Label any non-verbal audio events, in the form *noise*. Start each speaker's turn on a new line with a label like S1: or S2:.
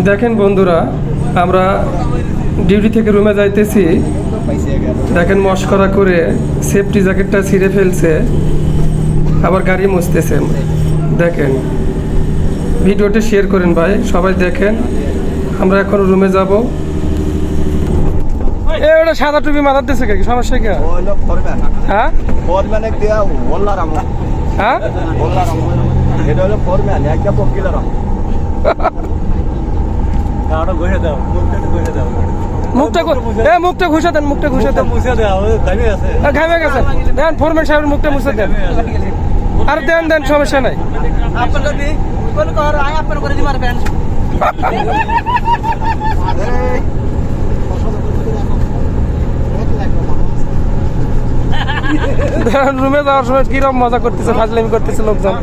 S1: দেখেন বন্ধুরা আমরা ডিউটি থেকে রুমে যাইতেছি। দেখেন মস্করা করে সেফটি জ্যাকেটটা ছিঁড়ে ফেলছে আবার গাড়ি মুছতেছে। দেখেন ভিডিওটা শেয়ার করেন ভাই সবাই দেখেন। আমরা এখন রুমে যাব। এ ওটা সাদা টুপি মাথার দিচ্ছে কি? সমস্যা কি? হ্যাঁ? হ্যাঁ?
S2: এটা হলো ফরম্যান একটা *laughs* পকিলা
S3: ঘষে দাও মুখটা ঘষে দাও।
S1: মুখটা এ মুখটা ঘুষে দেন মুখটা ঘুষে দেন।
S3: মুছে দাও দাবি আছে।
S1: ঘামে গেছে। দেন ফোরম্যান সাহেবের মুখটা মুছে দেন। আর দেন দেন সমস্যা নাই।
S4: আপনার যদি কোন কর আয় আপনার করে দিবার ব্যান্ড
S1: রুমে যাওয়ার সময় কিরম মজা করতেছে ফাজলামি করতেছে লোকজন।